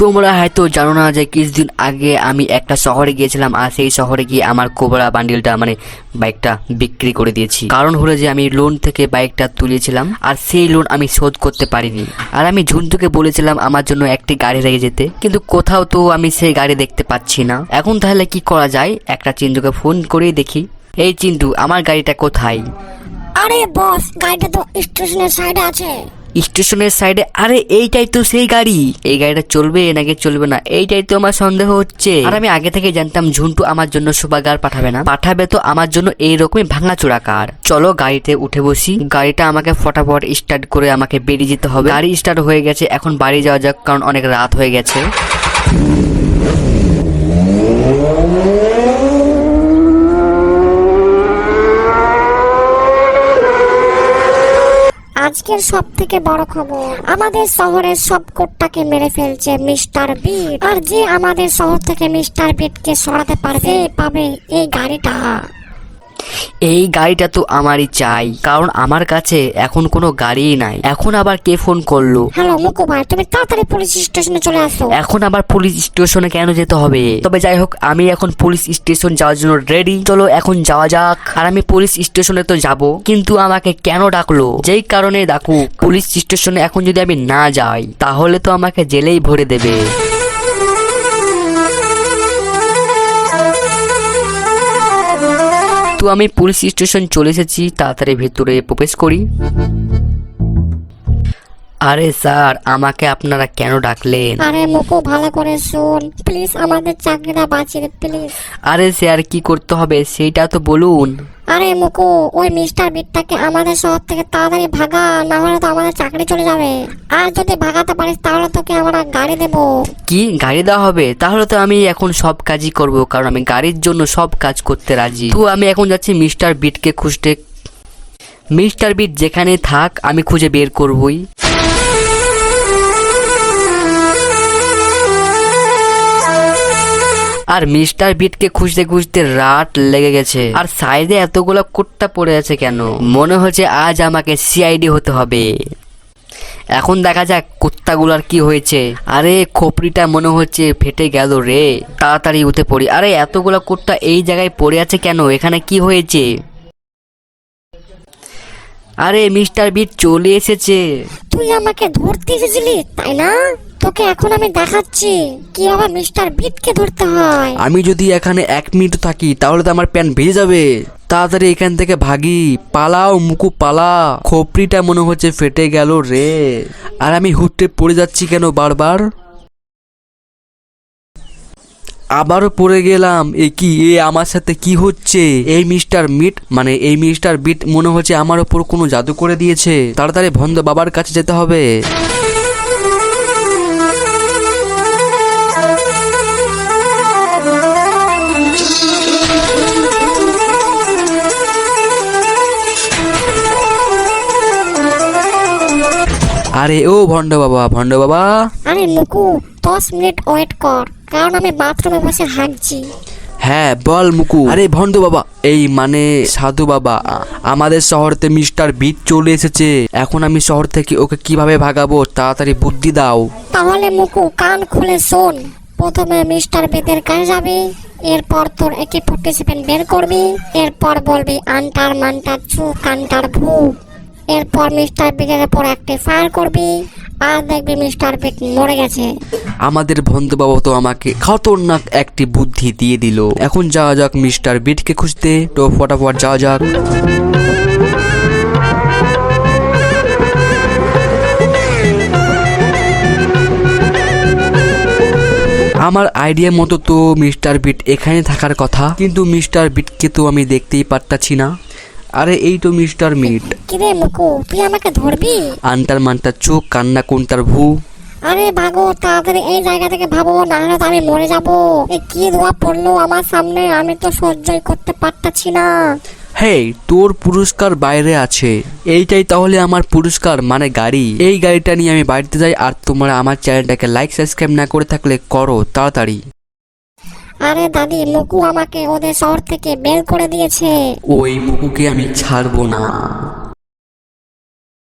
তোমরা হয়তো জানো না যে কিছুদিন আগে আমি একটা শহরে গিয়েছিলাম আর সেই শহরে গিয়ে আমার কোবরা বান্ডিলটা মানে বাইকটা বিক্রি করে দিয়েছি। কারণ হলো যে আমি লোন থেকে বাইকটা তুলেছিলাম আর সেই লোন আমি শোধ করতে পারিনি। আর আমি ঝুন্টুকে বলেছিলাম আমার জন্য একটি গাড়ি রেখে যেতে, কিন্তু কোথাও তো আমি সেই গাড়ি দেখতে পাচ্ছি না। এখন তাহলে কি করা যায়? একটা চিন্তুকে ফোন করেই দেখি। এই চিন্টু, আমার গাড়িটা কোথায়? আরে বস, গাড়িটা তো স্টেশনের সাইডে আছে। স্টেশনের সাইডে, আরে এইটাই তো সেই গাড়ি। এই গাড়িটা চলবে নাকি চলবে না, এইটাই তো আমার সন্দেহ হচ্ছে। আর আমি আগে থেকে জানতাম ঝুন্টু আমার জন্য সুপারকার পাঠাবে না। পাঠাবে তো আমার জন্য এইরকমই ভাঙাচোরা কার। চলো গাড়িতে উঠে বসি। গাড়িটা আমাকে ফটাফট স্টার্ট করে আমাকে বেরিয়ে যেতে হবে। গাড়ি স্টার্ট হয়ে গেছে, এখন বাড়ি যাওয়া যাক, কারণ অনেক রাত হয়ে গেছে। আজকের সব থেকে বড় খবর। আমাদের শহরের সব কোটটাকে মেরে ফেলছে মিস্টার বিট। আর যে আমাদের শহর থেকে মিস্টার বিটকে সরাতে পারবে পাবে এই গাড়িটা। এই গাড়িটা তো আমারই চাই কারণ আমার কাছে এখন কোনো গাড়িই নাই। এখন আবার কে ফোন করল? হ্যালো মুকু ভাই তুমি তাড়াতাড়ি পুলিশ স্টেশনে চলে আসো। এখন আবার পুলিশ স্টেশনে কেন যেতে হবে? তবে যাই হোক আমি এখন পুলিশ স্টেশন যাওয়ার জন্য রেডি চলো এখন যাওয়া যাক। আর আমি পুলিশ স্টেশনে তো যাব কিন্তু আমাকে কেন ডাকলো? যেই কারণে ডাকুক পুলিশ স্টেশনে এখন যদি আমি না যাই তাহলে তো আমাকে জেলেই ভরে দেবে। তো আমি পুলিশ স্টেশন চলে এসেছি তাড়াতাড়ি ভেতরে প্রবেশ করি। আরে স্যার আমাকে আপনারা কেন ডাকলেন? আরে মুকু ভালো করে শুন। প্লিজ আমাদের চাকরিটা বাঁচিয়ে প্লিজ। আরে স্যার কি করতে হবে? সেটা তো বলুন। আরে মুকু, ওই মিস্টার বিটটাকে আমাদের শহর থেকে তাড়াতাড়ি ভাগা, না হলে তো আমাদের চাকরি চলে যাবে। আর যদি ভাগাতে পারিস, তাহলে তোকে আমরা গাড়ি দেবো। কি? গাড়ি দেওয়া হবে? তাহলে তো আমি এখন সব কাজই করব, কারণ আমি গাড়ির জন্য সব কাজ করতে রাজি। তো আমি এখন যাচ্ছি মিস্টার বিটকে খুঁজতে। মিস্টার বিট যেখানে থাক, আমি খুঁজে বের করবই। আর মিস্টার বিটকে খুঁজতে খুঁজতে রাত লেগে গেছে। আর সাইডে এতগুলো কুট্টা পড়ে আছে কেন? মনে হচ্ছে আজ আমাকে সিআইডি হতে হবে। এখন দেখা যাক কুত্তাগুলার কি হয়েছে। আরে, খোপড়িটা মনে হচ্ছে ফেটে গেল রে। তাড়াতাড়ি উঠে পড়ি। আরে, এতগুলা কুত্তা এই জায়গায় পড়ে আছে কেন? এখানে কি হয়েছে? আরে, মিস্টার বিট চলে এসেছে। তুই আমাকে ধরতে এসেছিলি, তাই না? তোকে এখন আমি দেখাচ্ছি কীভাবে মিস্টার বিটকে ধরতে হয়। আমি যদি এখানে এক মিনিট থাকি, তাহলে তো আমার প্যান্ট ভিজে যাবে। তাড়াতাড়ি এখান থেকে ভাগি। পালাও, মুকু, পালা। খোপড়িটা মনে হচ্ছে ফেটে গেল রে। আর আমি হুটে পড়ে যাচ্ছি কেন বারবার? আবারও পড়ে গেলাম। এ কি, এ আমার সাথে কি হচ্ছে? এই মিস্টার মিট মানে এই মিস্টার বিট মনে হচ্ছে আমার ওপর কোনো জাদু করে দিয়েছে। তাড়াতাড়ি ভন্দ বাবার কাছে যেতে হবে। আরে ও ভন্ড বাবা ভন্ড বাবা। আরে মুকু দশ মিনিট ওয়েট কর কারণ আমি বাথরুমে বসে হাঁটছি। হ্যাঁ বল মুকু। আরে ভন্ড বাবা এই মানে সাধু বাবা আমাদের শহরতে মিস্টার বিট চলে এসেছে। এখন আমি শহর থেকে ওকে কীভাবে ভাগাবো তাড়াতাড়ি বুদ্ধি দাও। তাহলে মুকু কান খুলে শোন। প্রথমে মিস্টার বেদের কাছে যাবি এরপর তোর একে ফোর্টি সেভেন বের করবি এরপর বলবি আন্টার মান্টার চু কান্টার ভু এরপর মিস্টার বেদের উপর একটি ফায়ার করবি, আর দেখবি মিস্টার বেদ মরে গেছে। আমাদের ভন্ড বাবা তো আমাকে খতরনাক একটি বুদ্ধি দিয়ে দিল। এখন যাওয়া যাক মিস্টার বিটকে খুঁজতে, তো ফটাফট যাওয়া যাক। আমার আইডিয়া মতো তো মিস্টার বিট এখানে থাকার কথা, কিন্তু মিস্টার বিটকে তো আমি দেখতেই পারতাছি না। আরে এই তো মিস্টার মিট। কিরে মুকু তুই আমাকে ধরবি? আন্টার মান্টার চোখ কান্না কোনটার ভু। আরে ভাগো তাড়াতাড়ি এই জায়গা থেকে ভাবো না হলে তো আমি মরে যাব। এ কি ধোয়া পড়ল আমার সামনে আমি তো সহ্যই করতে পারতাছি না। হেই তোর পুরস্কার বাইরে আছে। এইটাই তাহলে আমার পুরস্কার মানে গাড়ি। এই গাড়িটা নিয়ে আমি বাড়িতে যাই আর তোমরা আমার চ্যানেলটাকে লাইক সাবস্ক্রাইব না করে থাকলে করো তাড়াতাড়ি। আরে দাদি, লোকু আমাকে ওদের শহর থেকে বের করে দিয়েছে। ওই মুকুকে আমি ছাড়বো না।